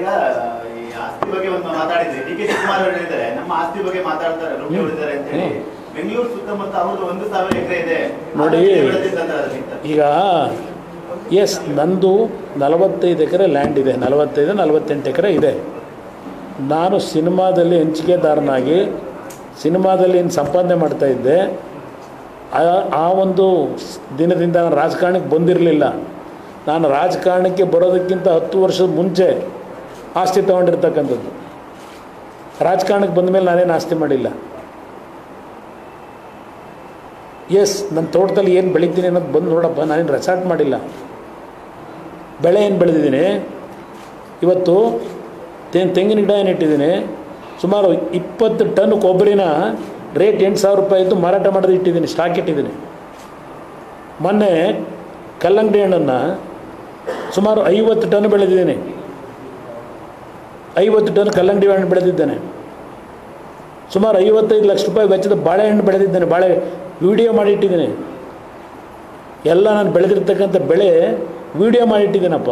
ಈಗ ಈ ಆಸ್ತಿ ಬಗ್ಗೆ ಒಂದು ಮಾತಾಡಿದ್ರಿ. ಡಿ ಕೆ ಶಿವಕುಮಾರ್ ಅವರು ಹೇಳಿದ್ದಾರೆ ನಮ್ಮ ಆಸ್ತಿ ಬಗ್ಗೆ ಮಾತಾಡ್ತಾರೆ ಲೋಕಿ ಹೊಡಿತಾರೆ ಅಂತ ಹೇಳಿ. ಬೆಂಗಳೂರು ಸುತ್ತಮುತ್ತ ಅವ್ರದ್ದು ಒಂದು ಸಾವಿರ ಎಕರೆ ಇದೆ. ನೋಡಿ. ಈಗ ಎಸ್ ನಂದು ನಲವತ್ತೈದು ಎಕರೆ ಲ್ಯಾಂಡ್ ಇದೆ. ನಲವತ್ತೈದು ನಲವತ್ತೆಂಟು ಎಕರೆ ಇದೆ. ನಾನು ಸಿನಿಮಾದಲ್ಲಿ ಹಂಚಿಕೆದಾರನಾಗಿ ಸಿನಿಮಾದಲ್ಲಿ ಏನು ಸಂಪಾದನೆ ಮಾಡ್ತಾ ಇದ್ದೆ. ಆ- ಒಂದು ದಿನದಿಂದ ನಾನು ರಾಜಕಾರಣಕ್ಕೆ ಬಂದಿರಲಿಲ್ಲ. ನಾನು ರಾಜಕಾರಣಕ್ಕೆ ಬರೋದಕ್ಕಿಂತ ಹತ್ತು ವರ್ಷದ ಮುಂಚೆ ಆಸ್ತಿ ತೊಗೊಂಡಿರ್ತಕ್ಕಂಥದ್ದು. ರಾಜಕಾರಣಕ್ಕೆ ಬಂದ ಮೇಲೆ ನಾನೇನು ಆಸ್ತಿ ಮಾಡಿಲ್ಲ. ಎಸ್ ನನ್ನ ತೋಟದಲ್ಲಿ ಏನು ಬೆಳಿತೀನಿ ಅನ್ನೋದು ಬಂದು ನೋಡಪ್ಪ, ನಾನೇನು ರೆಸಾರ್ಟ್ ಮಾಡಿಲ್ಲ. ಬೆಳೆ ಏನು ಬೆಳೆದಿದ್ದೀನಿ? ಇವತ್ತು ತೆಂಗ್ ತೆಂಗಿನ ಗಿಡ ಏನು ಇಟ್ಟಿದ್ದೀನಿ? ಸುಮಾರು ಇಪ್ಪತ್ತು ಟನ್ ಕೊಬ್ಬರಿನ ರೇಟ್ ಎಂಟು ಸಾವಿರ ರೂಪಾಯಿ ಇದ್ದು ಮಾರಾಟ ಮಾಡೋದು ಇಟ್ಟಿದ್ದೀನಿ ಸ್ಟಾಕ್ ಇಟ್ಟಿದ್ದೀನಿ. ಮೊನ್ನೆ ಕಲ್ಲಂಗಡಿ ಹಣ್ಣನ್ನು ಸುಮಾರು ಐವತ್ತು ಟನ್ ಬೆಳೆದಿದ್ದೀನಿ. ಐವತ್ತು ಟನ್ ಕಲ್ಲಂಗಡಿ ಹಣ್ಣು ಬೆಳೆದಿದ್ದೇನೆ. ಸುಮಾರು ಐವತ್ತೈದು ಲಕ್ಷ ರೂಪಾಯಿ ವೆಚ್ಚದ ಬಾಳೆಹಣ್ಣು ಬೆಳೆದಿದ್ದೇನೆ. ಬಾಳೆ ವಿಡಿಯೋ ಮಾಡಿಟ್ಟಿದ್ದೀನಿ. ಎಲ್ಲ ನಾನು ಬೆಳೆದಿರ್ತಕ್ಕಂಥ ಬೆಳೆ ವಿಡಿಯೋ ಮಾಡಿಟ್ಟಿದ್ದೀನಪ್ಪ?